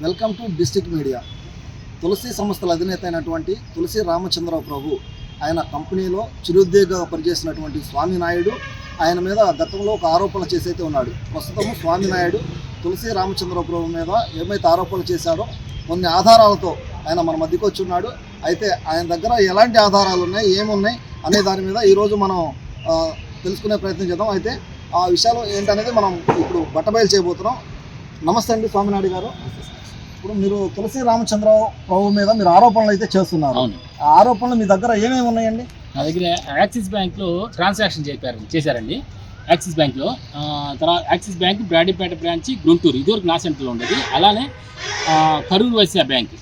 Welcome to district media. Tulasi సంస్థల అధినేత అయినటువంటి తులసి రామచంద్రరావు ప్రభు ఆయన కంపెనీలో చిరుద్యోగ పనిచేసినటువంటి స్వామినాయుడు ఆయన మీద గతంలో ఒక ఆరోపణ చేసైతే ఉన్నాడు. ఉన్నాడు ప్రస్తుతము స్వామినాయుడు తులసి రామచంద్రరావు ప్రభు మీద ఏమైతే ఆరోపణలు చేశారో కొన్ని ఆధారాలతో ఆయన మన మధ్యకు వచ్చి ఉన్నాడు. అయితే ఆయన దగ్గర ఎలాంటి ఆధారాలు ఉన్నాయి ఏమున్నాయి అనే దాని మీద ఈరోజు మనం తెలుసుకునే ప్రయత్నం చేద్దాం. అయితే ఆ విషయాలు ఏంటనేది మనం ఇప్పుడు బట్టబయలు చేయబోతున్నాం. నమస్తే అండి స్వామినాయుడు గారు. ఇప్పుడు మీరు తులసి రామచంద్రరావు ప్రభు మీద మీరు ఆరోపణలు అయితే చేస్తున్నారు. అవును. ఆ ఆరోపణలు మీ దగ్గర ఏమేమి ఉన్నాయండి? నా దగ్గర యాక్సిస్ బ్యాంక్లో ట్రాన్సాక్షన్ చేశారు చేశారండి. యాక్సిస్ బ్యాంక్లో ఆ, తర్వాత Axis bank Brodipet branch Guntur ఇదివరకు నా సెంటర్లో ఉండేది. అలానే ఆ, కరూరు వైశ్య బ్యాంక్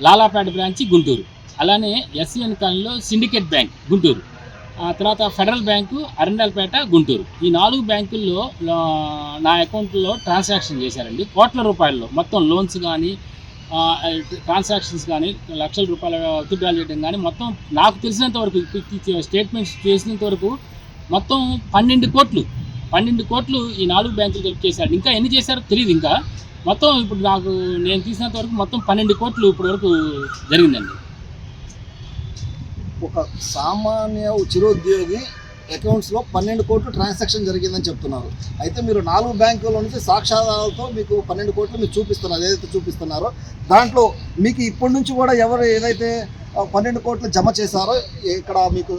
లాలాపేట బ్రాంచ్ గుంటూరు. అలానే ఎస్సీఎన్ కాలనీలో సిండికేట్ బ్యాంక్ గుంటూరు. ఆ తర్వాత ఫెడరల్ బ్యాంకు అరండల్పేట గుంటూరు. ఈ నాలుగు బ్యాంకుల్లో ఆ, నా అకౌంట్లో ట్రాన్సాక్షన్ చేశారండి. కోట్ల రూపాయల్లో మొత్తం లోన్స్ కానీ ట్రాన్సాక్షన్స్ కానీ లక్షల రూపాయల విత్డ్రా చేయడం కానీ మొత్తం నాకు తెలిసినంత వరకు స్టేట్మెంట్స్ చేసినంత వరకు మొత్తం పన్నెండు కోట్లు పన్నెండు కోట్లు ఈ నాలుగు బ్యాంకులు కలిపి చేశారు. ఇంకా ఎన్ని చేశారో తెలియదు ఇంకా. మొత్తం ఇప్పుడు నాకు నేను తీసినంత వరకు మొత్తం పన్నెండు కోట్లు ఇప్పటి వరకు జరిగిందండి. ఒక సామాన్య చిరోద్యోగి అకౌంట్స్లో పన్నెండు కోట్లు ట్రాన్సాక్షన్ జరిగిందని చెప్తున్నారు. అయితే మీరు నాలుగు బ్యాంకుల నుంచి సాక్ష్యాధారాలతో మీకు పన్నెండు కోట్లు మీరు చూపిస్తున్నారు ఏదైతే చూపిస్తున్నారో దాంట్లో మీకు ఇప్పటి నుంచి కూడా ఎవరు ఏదైతే పన్నెండు కోట్లు జమ చేశారో ఇక్కడ మీకు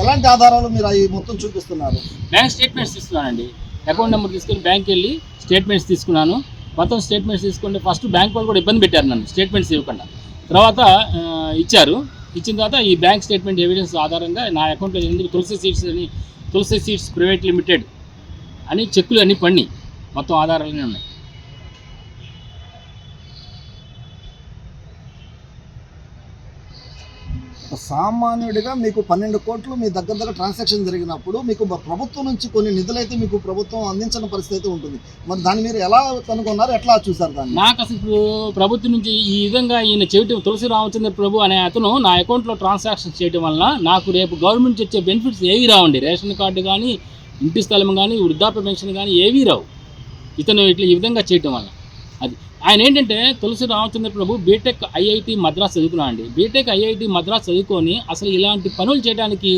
ఎలాంటి ఆధారాలు మీరు అవి మొత్తం చూపిస్తున్నారు? బ్యాంక్ స్టేట్మెంట్స్ తీసుకున్నానండి. అకౌంట్ నెంబర్ తీసుకుని బ్యాంక్ వెళ్ళి స్టేట్మెంట్స్ తీసుకున్నాను. మొత్తం స్టేట్మెంట్స్ తీసుకుంటే ఫస్ట్ బ్యాంక్ వాళ్ళు కూడా ఇబ్బంది పెట్టారు నన్ను. స్టేట్మెంట్స్ ఇవ్వకుండా. తర్వాత ఇచ్చారు. ఇచ్చిన తర్వాత ఈ బ్యాంక్ స్టేట్మెంట్ ఎవిడెన్స్ ఆధారంగా నా అకౌంట్లో ఎందుకు తులసి సీట్స్ అని తులసి సీడ్స్ ప్రైవేట్ లిమిటెడ్ అని చెక్కులు అన్నీ పడినాయి. మొత్తం ఆధారాలనే ఉన్నాయి. సామాన్యుడిగా మీకు పన్నెండు కోట్లు మీ దగ్గర దగ్గర ట్రాన్సాక్షన్ జరిగినప్పుడు మీకు ప్రభుత్వం నుంచి కొన్ని నిధులైతే మీకు ప్రభుత్వం అందించిన పరిస్థితి అయితే ఉంటుంది. మరి దాన్ని మీరు ఎలా కనుగొన్నారు? ఎట్లా చూసారు దాన్ని? నాకు అసలు ఇప్పుడు ప్రభుత్వం నుంచి ఈ విధంగా ఈయన చేయటం తులసి రామచంద్ర ప్రభు అనే అతను నా అకౌంట్లో ట్రాన్సాక్షన్ చేయటం వలన నాకు రేపు గవర్నమెంట్ నుంచి వచ్చే బెనిఫిట్స్ ఏవి రావండి. రేషన్ కార్డు కానీ ఇంటి స్థలం కానీ వృద్ధాప్య పెన్షన్ కానీ ఏవీ రావు. ఇతను ఇట్లా ఈ విధంగా చేయటం వల్ల అది ఆయన ఏంటంటే తులసి రామచంద్ర ప్రభు బీటెక్ ఐఐటి మద్రాస్ చదువుకున్నా అండి. బీటెక్ ఐఐటి మద్రాస్ చదువుకొని అసలు ఇలాంటి పనులు చేయడానికి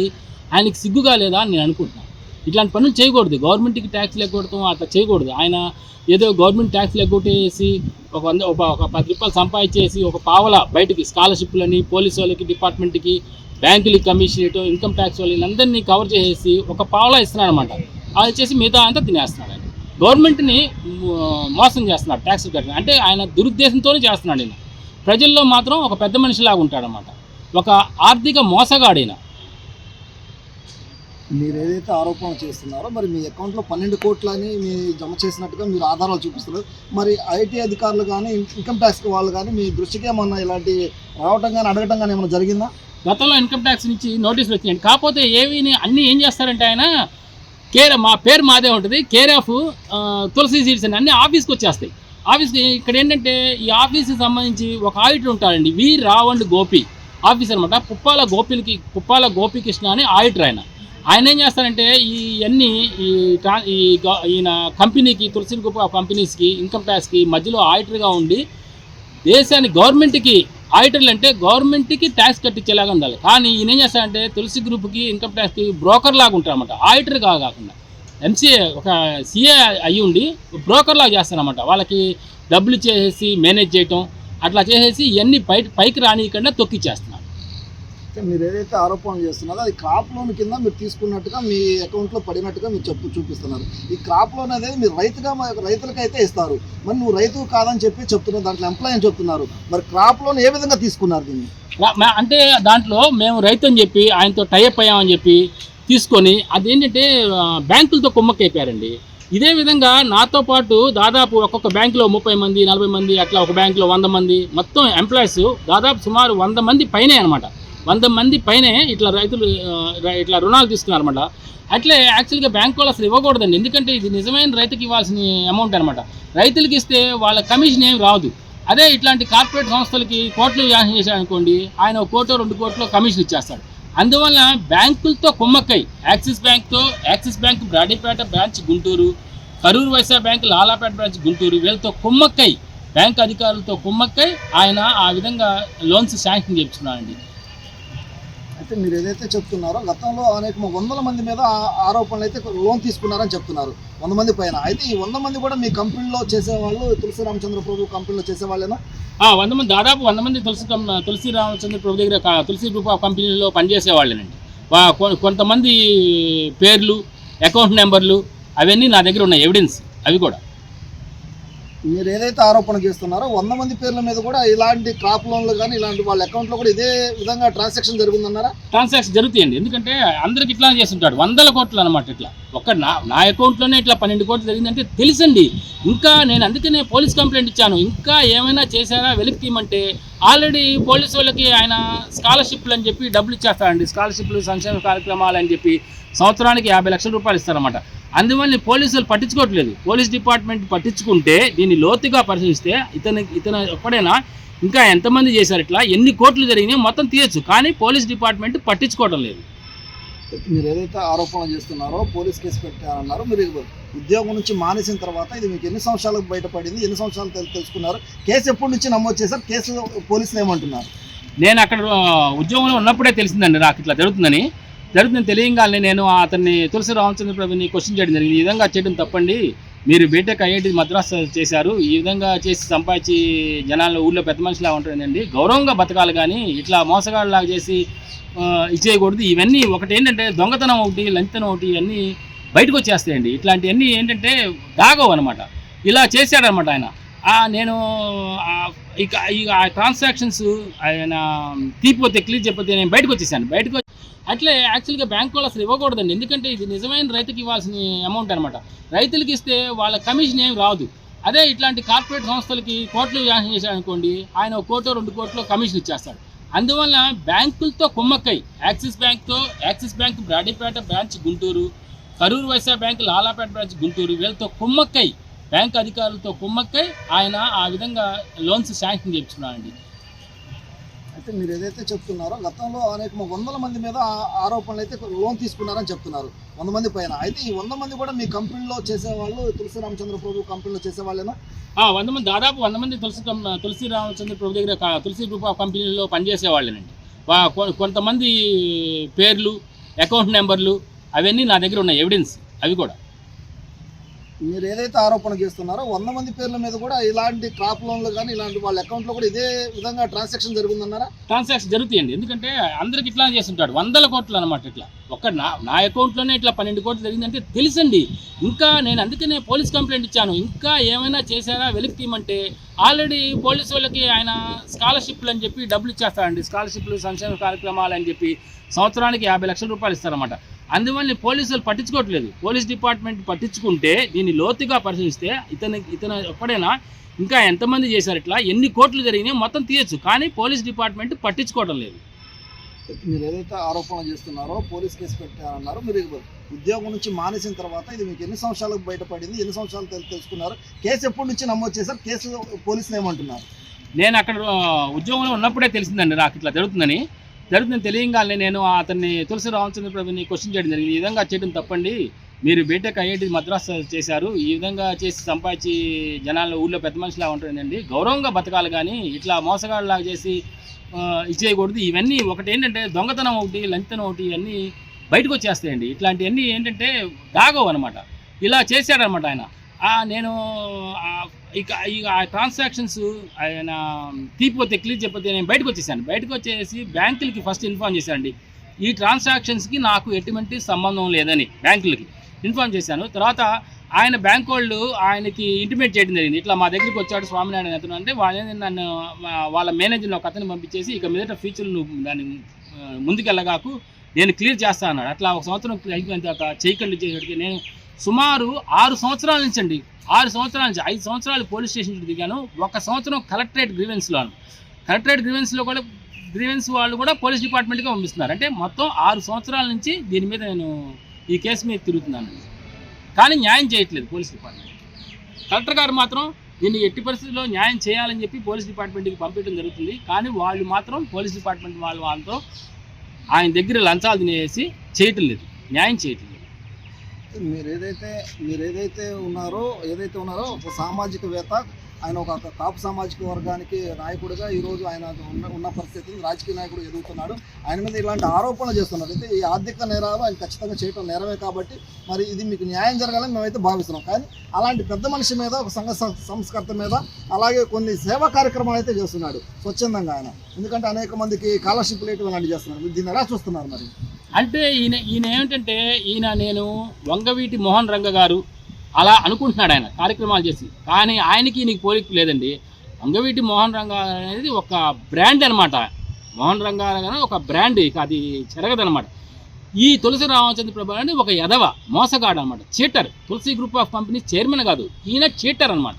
ఆయనకి సిగ్గుగా లేదా అని నేను అనుకుంటున్నాను. ఇట్లాంటి పనులు చేయకూడదు. గవర్నమెంట్కి ట్యాక్స్ లేకూడదు అట్లా చేయకూడదు. ఆయన ఏదో గవర్నమెంట్ ట్యాక్స్ లేకొట్టేసి ఒక వంద ఒక ఒక పది రూపాయలు సంపాదించేసి ఒక పావల బయటికి స్కాలర్షిప్లని పోలీసు వాళ్ళకి డిపార్ట్మెంట్కి బ్యాంకులకి కమిషన్ ఇన్కమ్ ట్యాక్స్ వాళ్ళని అందరినీ కవర్ చేసేసి ఒక పావలా ఇస్తున్నారనమాట అది చేసి మిగతా అంతా తినేస్తున్నాడు ఆయన. గవర్నమెంట్ని మోసం చేస్తున్నాడు ట్యాక్స్ కట్టిన అంటే ఆయన దురుద్దేశంతోనే చేస్తున్నాడు ఈయన. ప్రజల్లో మాత్రం ఒక పెద్ద మనిషిలాగా ఉంటాడనమాట ఒక ఆర్థిక మోసగాడైన. మీరు ఏదైతే ఆరోపణలు చేస్తున్నారో మరి మీ అకౌంట్లో పన్నెండు కోట్లని మీ జమ చేసినట్టుగా మీరు ఆధారాలు చూపిస్తున్నారు. మరి ఐటీ అధికారులు కానీ ఇన్కమ్ ట్యాక్స్ వాళ్ళు కానీ మీ దృష్టికి ఏమన్నా ఇలాంటి రావటం కానీ అడగటం కానీ ఏమైనా జరిగిందా? గతంలో ఇన్కమ్ ట్యాక్స్ నుంచి నోటీసులు వచ్చినాయండి కాకపోతే ఏవి అన్నీ ఏం చేస్తారంటే ఆయన కేర్ మా పేరు మాదే ఉంటుంది. కేర్ ఆఫ్ తులసి సీడ్స్ అని అన్ని ఆఫీస్కి వచ్చేస్తాయి. ఆఫీస్కి ఇక్కడ ఏంటంటే ఈ ఆఫీస్కి సంబంధించి ఒక ఆడిటర్ ఉంటాడండి. వి. రావండ్ గోపి ఆఫీస్ అనమాట పుప్పాల గోపిలకి పుప్పాల గోపికృష్ణ అని ఆడిటర్ ఆయన. ఆయన ఏం చేస్తారంటే ఈ అన్ని ఈ ట్రా ఈ ఈయన కంపెనీకి తులసి గోప కంపెనీస్కి ఇన్కమ్ ట్యాక్స్కి మధ్యలో ఆడిటర్గా ఉండి దేశాన్ని గవర్నమెంట్కి ఆడిటర్లు అంటే గవర్నమెంట్కి ట్యాక్స్ కట్టించేలాగా ఉండాలి. కానీ ఈయన ఏం చేస్తాడంటే తులసి గ్రూప్కి ఇన్కమ్ ట్యాక్స్కి బ్రోకర్ లాగా ఉంటారన్నమాట. ఆడిటర్ కాకుండా ఎంసీఏ ఒక సీఏ అయ్యి ఉండి బ్రోకర్ లాగా చేస్తారన్నమాట. వాళ్ళకి డబ్బులు చేసేసి మేనేజ్ చేయటం అట్లా చేసేసి ఇవన్నీ బయట పైకి రానియకుండా తొక్కిచ్చేస్తున్నారు. మీరు ఏదైతే ఆరోపణ చేస్తున్నారో అది క్రాప్ లోన్ కింద మీరు తీసుకున్నట్టుగా మీ అకౌంట్లో పడినట్టుగా మీరు చెప్పు చూపిస్తున్నారు. ఈ క్రాప్ లోన్ అనేది మీరు రైతుగా మ- రైతులకైతే ఇస్తారు. మరి నువ్వు రైతు కాదని చెప్పి చెప్తున్నారు దాంట్లో ఎంప్లాయ్ అని చెప్తున్నారు. మరి క్రాప్ లోన్ ఏ విధంగా తీసుకున్నారు దీన్ని? అంటే దాంట్లో మేము రైతు అని చెప్పి ఆయనతో టైప్ అయ్యామని చెప్పి తీసుకొని అదేంటంటే బ్యాంకులతో కుమ్మక్కైపోయారండి. ఇదే విధంగా నాతో పాటు దాదాపు ఒక్కొక్క బ్యాంకులో ముప్పై మంది నలభై మంది అట్లా ఒక బ్యాంకులో వంద మంది మొత్తం ఎంప్లాయీస్ దాదాపు సుమారు వంద మంది పైనే అనమాట వంద మంది పైనే ఇట్లా రైతులు ఇట్లా రుణాలు తీసుకున్నారన్నమాట అట్లే యాక్చువల్గా బ్యాంక్ వాళ్ళు అసలు ఇవ్వకూడదండి. ఎందుకంటే ఇది నిజమైన రైతుకి ఇవ్వాల్సిన అమౌంట్ అనమాట రైతులకి ఇస్తే వాళ్ళ కమిషన్ ఏం రాదు. అదే ఇట్లాంటి కార్పొరేట్ సంస్థలకి కోట్లు వ్యాసం చేశాడు అనుకోండి ఆయన ఒక కోటో రెండు కోట్లు కమిషన్ ఇచ్చేస్తాడు. అందువల్ల బ్యాంకులతో కుమ్మక్కై Axis బ్యాంక్తో Axis bank Brodipet branch Guntur Karur Vysya bank Lalapet branch Guntur వీళ్ళతో కుమ్మక్కై బ్యాంక్ అధికారులతో కుమ్మక్కై ఆయన ఆ విధంగా లోన్స్ శాంక్షన్ చేయించుకున్నారండి అయితే మీరు ఏదైతే చెప్తున్నారో గతంలో అనేక వందల మంది మీద ఆరోపణలు అయితే లోన్ తీసుకున్నారని చెప్తున్నారు. వంద మంది పైన. అయితే ఈ వంద మంది కూడా మీ కంపెనీలో చేసేవాళ్ళు తులసి రామచంద్ర ప్రభు కంపెనీలో చేసేవాళ్ళేనా? ఆ, వంద మంది దాదాపు వంద మంది తులసి తులసి రామచంద్ర ప్రభు దగ్గర తులసి గ్రూప్ కంపెనీలో పనిచేసేవాళ్ళేనండి కొంతమంది పేర్లు అకౌంట్ నెంబర్లు అవన్నీ నా దగ్గర ఉన్నాయి ఎవిడెన్స్ అవి కూడా. మీరు ఏదైతే ఆరోపణ చేస్తున్నారో వంద మంది పేర్ల మీద కూడా ఇలాంటి క్రాప్ లోన్లు కానీ ఇలాంటి వాళ్ళ అకౌంట్లో కూడా ఇదే విధంగా ట్రాన్సాక్షన్ జరుగుతుందన్నారా? ట్రాన్సాక్షన్ జరుగుతాయండి. ఎందుకంటే అందరికి ఇట్లా చేస్తుంటాడు. వందల కోట్లు అనమాట ఇట్లా. ఒక్క నా నా అకౌంట్లోనే ఇట్లా పన్నెండు కోట్లు జరిగిందంటే తెలుసండి. ఇంకా నేను అందుకనే పోలీస్ కంప్లైంట్ ఇచ్చాను. ఇంకా ఏమైనా చేశారా వెలికి తీయమంటే ఆల్రెడీ పోలీసు వాళ్ళకి ఆయన స్కాలర్షిప్లు అని చెప్పి డబ్బులు ఇచ్చేస్తారండి. స్కాలర్షిప్లు సంక్షేమ కార్యక్రమాలు అని చెప్పి సంవత్సరానికి యాభై లక్షల రూపాయలు ఇస్తారన్నమాట. అందువల్ల పోలీసులు పట్టించుకోవట్లేదు. పోలీస్ డిపార్ట్మెంట్ పట్టించుకుంటే దీన్ని లోతుగా పరిశీలిస్తే ఇతను ఇతను ఒక్కడైనా? ఇంకా ఎంతమంది చేశారు ఇట్లా? ఎన్ని కోట్లు జరిగినాయి మొత్తం తీయచ్చు. కానీ పోలీస్ డిపార్ట్మెంట్ పట్టించుకోవడం లేదు. మీరు ఏదైతే ఆరోపణ చేస్తున్నారో పోలీస్ కేసు పెట్టారన్నారు మీరు ఉద్యోగం నుంచి మానేసిన తర్వాత ఇది మీకు ఎన్ని సంవత్సరాలకు బయటపడింది ఎన్ని సంవత్సరాలు తెలుసుకున్నారు కేసు ఎప్పటి నుంచి నమోదు చేశారు కేసు పోలీసులు ఏమంటున్నారు? నేను అక్కడ ఉద్యోగంలో ఉన్నప్పుడే తెలిసిందండి నాకు ఇట్లా జరుగుతుందని. జరుగుతుందని తెలియగానే నేను అతన్ని తులసి రామచంద్ర ప్రభుని క్వశ్చన్ చేయడం జరిగింది. ఈ విధంగా చేయడం తప్పండి. మీరు బీటెక్ ఐఐటి మద్రాస్ చేశారు. ఈ విధంగా చేసి సంపాదించి జనాల్లో ఊళ్ళో పెద్ద మనిషిలా ఉంటుందండి. గౌరవంగా బతకాలి కానీ ఇట్లా మోసగాళ్ళలాగా చేసి ఇచ్చేయకూడదు. ఇవన్నీ ఒకటి ఏంటంటే దొంగతనం ఒకటి లంచతనం ఒకటి ఇవన్నీ బయటకు వచ్చేస్తాయండి. ఇట్లాంటివన్నీ ఏంటంటే దాగవు అనమాట ఇలా చేశాడనమాట ఆయన. నేను ఇక ఈ ఆ ట్రాన్సాక్షన్స్ ఆయన తీపిపోతే క్లియర్ చెప్పితే నేను బయటకు వచ్చేసాను. బయటకు అట్లే యాక్చువల్గా బ్యాంక్ వాళ్ళు అసలు ఇవ్వకూడదండి. ఎందుకంటే ఇది నిజమైన రైతుకి ఇవ్వాల్సిన అమౌంట్ అనమాట రైతులకి ఇస్తే వాళ్ళ కమిషన్ ఏం రాదు. అదే ఇట్లాంటి కార్పొరేట్ సంస్థలకి కోట్లు శాంక్షన్ చేశాడు అనుకోండి ఆయన ఒక కోటో రెండు కోట్లు కమిషన్ ఇచ్చేస్తాడు. అందువల్ల బ్యాంకులతో కుమ్మక్కై Axis బ్యాంక్తో Axis bank Brodipet branch Guntur Karur Vysya bank Lalapet branch Guntur వీళ్ళతో కుమ్మక్కై బ్యాంక్ అధికారులతో కుమ్మక్కై ఆయన ఆ విధంగా లోన్స్ శాంక్షన్ చేయించుకున్నారండి. అయితే మీరు ఏదైతే చెప్తున్నారో గతంలో అనేక వందల మంది మీద ఆరోపణలు అయితే లోన్ తీసుకున్నారని చెప్తున్నారు వంద మంది పైన. అయితే ఈ వంద మంది కూడా మీ కంపెనీలో చేసేవాళ్ళు తులసి రామచంద్ర ప్రభు కంపెనీలో చేసేవాళ్ళేనా? ఆ, వంద మంది దాదాపు వంద మంది తులసి తులసి రామచంద్ర ప్రభు దగ్గర తులసి గ్రూప్ ఆఫ్ కంపెనీలో పనిచేసే వాళ్ళేనండి కొంతమంది పేర్లు అకౌంట్ నెంబర్లు అవన్నీ నా దగ్గర ఉన్నాయి ఎవిడెన్స్ అవి కూడా. మీరు ఏదైతే ఆరోపణ చేస్తున్నారో వంద మంది పేర్ల మీద కూడా ఇలాంటి క్రాప్ లోన్లు కానీ ఇలాంటి వాళ్ళ అకౌంట్లో కూడా ఇదే విధంగా ట్రాన్సాక్షన్ జరుగుతుందన్నారా? ట్రాన్సాక్షన్ జరుగుతాయండి. ఎందుకంటే అందరికి ఇట్లా చేస్తుంటాడు. వందల కోట్లు అనమాట ఇట్లా. ఒక్క నా నా అకౌంట్లోనే ఇట్లా పన్నెండు కోట్లు జరిగిందంటే తెలుసండి. ఇంకా నేను అందుకనే పోలీస్ కంప్లైంట్ ఇచ్చాను. ఇంకా ఏమైనా చేశారా? వెలికి తీయమంటే ఆల్రెడీ పోలీసు వాళ్ళకి ఆయన స్కాలర్షిప్లు అని చెప్పి డబ్బులు ఇచ్చేస్తారండి. స్కాలర్షిప్లు సంక్షేమ కార్యక్రమాలు అని చెప్పి సంవత్సరానికి యాభై లక్షల రూపాయలు ఇస్తారన్నమాట. అందువల్ల పోలీసులు పట్టించుకోవట్లేదు. పోలీస్ డిపార్ట్మెంట్ పట్టించుకుంటే దీన్ని లోతుగా పరిశీలిస్తే ఇతను ఇతను ఒక్కడైనా ఇంకా ఎంతమంది చేశారు ఇట్లా ఎన్ని కోట్లు జరిగినాయి మొత్తం తీయచ్చు. కానీ పోలీస్ డిపార్ట్మెంట్ పట్టించుకోవడం లేదు. మీరు ఏదైతే ఆరోపణ చేస్తున్నారో పోలీస్ కేసు పెట్టారన్నారు మీరు ఉద్యోగం నుంచి మానేసిన తర్వాత ఇది మీకు ఎన్ని సంవత్సరాలకు బయటపడింది ఎన్ని సంవత్సరాలు తెలు- తెలుసుకున్నారు? కేసు ఎప్పటి నుంచి నమోదు చేశారు? కేసు పోలీసులు ఏమంటున్నారు? నేను అక్కడ ఉద్యోగంలో ఉన్నప్పుడే తెలిసిందండి నాకు ఇట్లా జరుగుతుందని. జరుగుతుంది తెలియగానే నేను అతన్ని తులసి రామచంద్ర ప్రభుని క్వశ్చన్ చేయడం జరిగింది. ఈ విధంగా చేయడం తప్పండి. మీరు బీటెక్ ఐఐటి మద్రాస్ చేశారు. ఈ విధంగా చేసి సంపాదించి జనాలు ఊళ్ళో పెద్ద మనిషిలా ఉంటుందండి గౌరవంగా బతకాలి కానీ ఇట్లా మోసగాళ్ళలాగా చేసి ఇచ్చేయకూడదు. ఇవన్నీ ఒకటి ఏంటంటే దొంగతనం ఒకటి లంచతనం ఒకటి ఇవన్నీ బయటకు వచ్చేస్తాయండి. ఇట్లాంటివన్నీ ఏంటంటే దాగవు అనమాట ఇలా చేశాడనమాట ఆయన. నేను ఇక ఇక ఆ ట్రాన్సాక్షన్స్ ఆయన తీపిపోతే క్లియర్ చెప్పితే నేను బయటకు వచ్చేసాను. బయటకు వచ్చేసి బ్యాంకులకి ఫస్ట్ ఇన్ఫార్మ్ చేశానండి ఈ ట్రాన్సాక్షన్స్కి నాకు ఎటువంటి సంబంధం లేదని బ్యాంకులకి ఇన్ఫార్మ్ చేశాను. తర్వాత ఆయన బ్యాంక్ వాళ్ళు ఆయనకి ఇంటిమేట్ చేయడం జరిగింది. ఇట్లా మా దగ్గరికి వచ్చాడు స్వామినారాయణ అతను అంటే వాళ్ళని నన్ను వాళ్ళ మేనేజర్ని ఒక అతను పంపించేసి ఇక మీదట ఫ్యూచర్ నువ్వు దాన్ని ముందుకెళ్ళగాకు నేను క్లియర్ చేస్తా అన్నాడు. అట్లా ఒక సంవత్సరం అయిపోయిన తర్వాత చేయకండి చేసేటికి నేను సుమారు ఆరు సంవత్సరాల నుంచి అండి ఆరు సంవత్సరాల నుంచి ఐదు సంవత్సరాలు పోలీస్ స్టేషన్ చుట్టూ దిగాను. ఒక సంవత్సరం కలెక్టరేట్ గ్రీవెన్స్లో కలెక్టరేట్ గ్రీవెన్స్లో కూడా గ్రీవెన్స్ వాళ్ళు కూడా పోలీస్ డిపార్ట్మెంట్కి పంపిస్తున్నారు. అంటే మొత్తం ఆరు సంవత్సరాల నుంచి దీని మీద నేను ఈ కేసు మీద తిరుగుతున్నాను. కానీ న్యాయం చేయట్లేదు పోలీస్ డిపార్ట్మెంట్. కలెక్టర్ గారు మాత్రం దీన్ని ఎట్టి పరిస్థితుల్లో న్యాయం చేయాలని చెప్పి పోలీస్ డిపార్ట్మెంట్కి పంపించడం జరుగుతుంది. కానీ వాళ్ళు మాత్రం పోలీస్ డిపార్ట్మెంట్ వాళ్ళు వాళ్ళతో ఆయన దగ్గర లంచాలు తినేసి చేయటం లేదు. న్యాయం చేయట్లేదు. మీరు ఏదైతే మీరు ఏదైతే ఉన్నారో ఏదైతే ఉన్నారో ఒక సామాజికవేత్త ఆయన ఒక కాపు సామాజిక వర్గానికి నాయకుడిగా ఈరోజు ఆయన ఉన్న ఉన్న పరిస్థితిని రాజకీయ నాయకుడు ఎదుగుతున్నాడు. ఆయన మీద ఇలాంటి ఆరోపణలు చేస్తున్నారు. అయితే ఈ ఆర్థిక నేరాలు ఆయన ఖచ్చితంగా చేయటం నేరమే కాబట్టి మరి ఇది మీకు న్యాయం జరగాలని మేమైతే భావిస్తున్నాం. కానీ అలాంటి పెద్ద మనిషి మీద ఒక సంఘ సంస్కర్త మీద అలాగే కొన్ని సేవా కార్యక్రమాలు అయితే చేస్తున్నాడు స్వచ్ఛందంగా ఆయన. ఎందుకంటే అనేక మందికి స్కాలర్షిప్ లేట్ అలాంటివి చేస్తున్నారు. దీన్ని ఎలా చూస్తున్నారు మరి? అంటే ఈయన ఈయన ఏమిటంటే ఈయన నేను వంగవీటి మోహన్ రంగ గారు అలా అనుకుంటున్నాడు ఆయన కార్యక్రమాలు చేసి. కానీ ఆయనకి ఈయనకి పోలిక లేదండి. వంగవీటి మోహన్ రంగ అనేది ఒక బ్రాండ్ అనమాట మోహన్ రంగ అనేది ఒక బ్రాండ్ ఇక అది చెరగదనమాట ఈ తులసి రామచంద్ర ప్రభు అనేది ఒక యదవ మోసగాడు అనమాట cheater Tulasi group of companies chairman కాదు. ఈయన చీటర్ అనమాట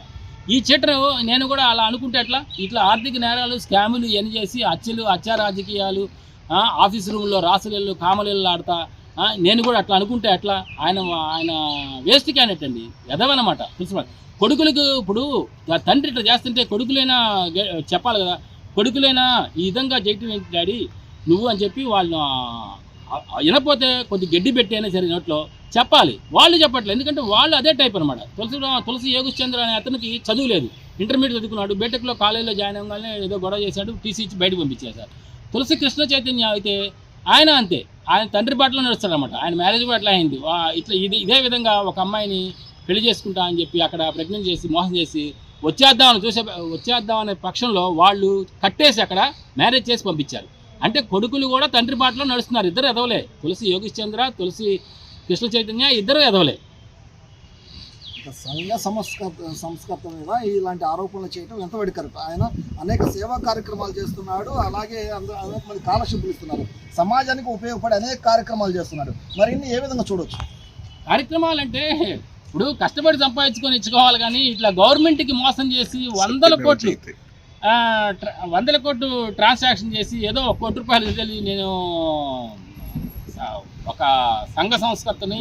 ఈ చీటర్ నేను కూడా అలా అనుకుంటే ఎట్లా? ఇట్లా ఆర్థిక నేరాలు స్కాములు ఇవన్నీ చేసి హత్యలు హత్యా రాజకీయాలు ఆఫీస్ రూమ్లో రాసులు కామలీలు ఆడతా. నేను కూడా అట్లా అనుకుంటే అట్లా ఆయన ఆయన వేస్ట్ క్యాండిడేట్ అండి. ఎదవనమాట. ప్రిన్సిపల్ కొడుకులకు ఇప్పుడు తండ్రి ఇట్లా చేస్తుంటే కొడుకులైనా చెప్పాలి కదా. కొడుకులైనా ఈ విధంగా చేయటం ఏంటి డాడీ? నువ్వు అని చెప్పి వాళ్ళు వినపోతే కొద్ది గడ్డి పెట్టి అయినా సరే నోట్లో చెప్పాలి. వాళ్ళు చెప్పట్లేదు. ఎందుకంటే వాళ్ళు అదే టైప్ అనమాట తులసి తులసి యోగశ్చంద్ర అనే అతనికి చదువు లేదు. ఇంటర్మీడియట్ చదువుకున్నాడు. బీటెక్లో కాలేజీలో జాయిన్ అవ్వగానే ఏదో గొడవ చేశాడు. టీసీ ఇచ్చి బయటకు పంపించేశారు. తులసి కృష్ణ చైతన్య అయితే ఆయన అంతే. ఆయన తండ్రి బాటలో నడుస్తాడు ఆయన మ్యారేజ్ కూడా అట్లా అయింది. ఇట్లా ఇది ఇదే విధంగా ఒక అమ్మాయిని పెళ్ళి చేసుకుంటా అని చెప్పి అక్కడ ప్రెగ్నెంట్ చేసి మోసం చేసి వచ్చేద్దామని చూసే వచ్చేద్దామనే పక్షంలో వాళ్ళు కట్టేసి అక్కడ మ్యారేజ్ చేసి పంపించారు. అంటే కొడుకులు కూడా తండ్రి బాటలో నడుస్తున్నారు. ఇద్దరు ఎదవలే. తులసి యోగిశ్చంద్ర తులసి కృష్ణ చైతన్య ఇద్దరు ఎదవలే. సంఘ సంస్కర్త సంస్కర్త మీద ఇలాంటి ఆరోపణలు చేయడం ఎంతవరకు కరెక్ట్ ఆయన అనేక సేవా కార్యక్రమాలు చేస్తున్నాడు అలాగే అనేక మంది స్కాలర్షిప్లు ఇస్తున్నారు. సమాజానికి ఉపయోగపడే అనేక కార్యక్రమాలు చేస్తున్నాడు. మరి ఇన్ని ఏ విధంగా చూడొచ్చు? కార్యక్రమాలు అంటే ఇప్పుడు కష్టపడి సంపాదించుకొని ఇచ్చుకోవాలి కానీ ఇట్లా గవర్నమెంట్కి మోసం చేసి వందల కోట్లు వందల కోట్లు ట్రాన్సాక్షన్ చేసి ఏదో ఒక కోటి రూపాయలు నేను ఒక సంఘ సంస్కర్తని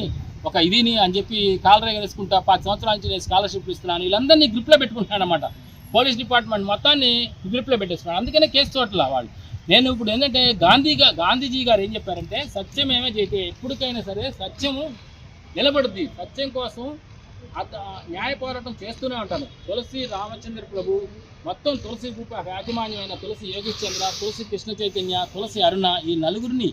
ఒక ఇదిని అని చెప్పి కాలరేగ వేసుకుంటా పది సంవత్సరాల నుంచి నేను స్కాలర్షిప్లు ఇస్తున్నాను. వీళ్ళందరినీ గ్రిప్లో పెట్టుకుంటున్నాను అనమాట పోలీస్ డిపార్ట్మెంట్ మొత్తాన్ని గ్రిప్లో పెట్టేస్తున్నాడు అందుకనే కేసు చోట్ల వాళ్ళు. నేను ఇప్పుడు ఏంటంటే గాంధీగా గాంధీజీ గారు ఏం చెప్పారంటే సత్యం ఏమే చేయతే ఎప్పటికైనా సరే సత్యము నిలబడుద్ది. సత్యం కోసం అత న్యాయ పోరాటం చేస్తూనే ఉంటాను. తులసి రామచంద్ర ప్రభు మొత్తం తులసి గ్రూప్ యాజమాన్యమైన తులసి యోగేష్ తులసి కృష్ణ చైతన్య తులసి అరుణ ఈ నలుగురిని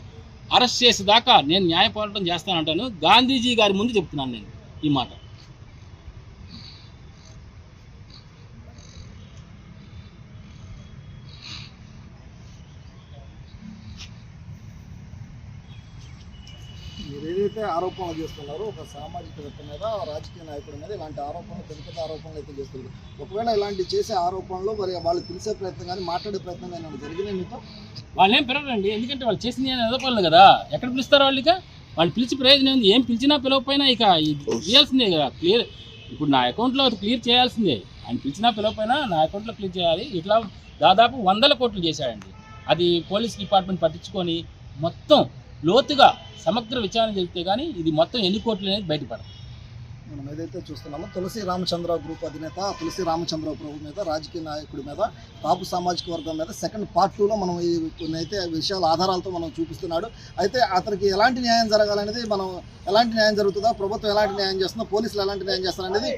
అరెస్ట్ చేసేదాకా నేను న్యాయ పోరాటం చేస్తానంటాను. గాంధీజీ గారి ముందు చెప్తున్నాను నేను ఈ మాట. మీరు ఏదైతే ఆరోపణలు చేస్తున్నారో ఒక సామాజికవేత్త మీద రాజకీయ నాయకుడి మీద ఇలాంటి ఆరోపణలు పెద్ద పెద్ద ఆరోపణలు అయితే చేస్తున్నారు. ఒకవేళ ఇలాంటి చేసే ఆరోపణలు మరి వాళ్ళు పిలిచే ప్రయత్నం కానీ మాట్లాడే ప్రయత్నం కానీ జరిగినాయి మీతో? వాళ్ళు ఏం పిలవరండి. ఎందుకంటే వాళ్ళు చేసింది నేను ఎదపడలేదు కదా. ఎక్కడ పిలుస్తారు వాళ్ళు ఇక? వాళ్ళు పిలిచి ప్రయోజనం ఏంది? ఏం పిలిచినా పిలవకపోయినా ఇక చేయాల్సిందే కదా. క్లియర్ ఇప్పుడు నా అకౌంట్లో అది క్లియర్ చేయాల్సిందే. ఆయన పిలిచినా పిలవకపోయినా నా అకౌంట్లో క్లియర్ చేయాలి. ఇట్లా దాదాపు వందల కోట్లు చేశాడండి. అది పోలీస్ డిపార్ట్మెంట్ పట్టించుకొని మొత్తం లోతుగా సమగ్ర విచారణ జరిగితే కానీ ఇది మొత్తం ఎన్ని కోట్లు అనేది బయటపడదు. మనం ఏదైతే చూస్తున్నామో తులసి రామచంద్ర గ్రూప్ అధినేత తులసి రామచంద్ర ప్రభు మీద రాజకీయ నాయకుడి మీద కాపు సామాజిక వర్గం మీద సెకండ్ పార్ట్ టూలో మనం ఈ కొన్ని అయితే విషయాల ఆధారాలతో మనం చూపిస్తున్నాడు. అయితే అతనికి ఎలాంటి న్యాయం జరగాలనేది మనం ఎలాంటి న్యాయం జరుగుతుందో ప్రభుత్వం ఎలాంటి న్యాయం చేస్తుందో పోలీసులు ఎలాంటి న్యాయం చేస్తారనేది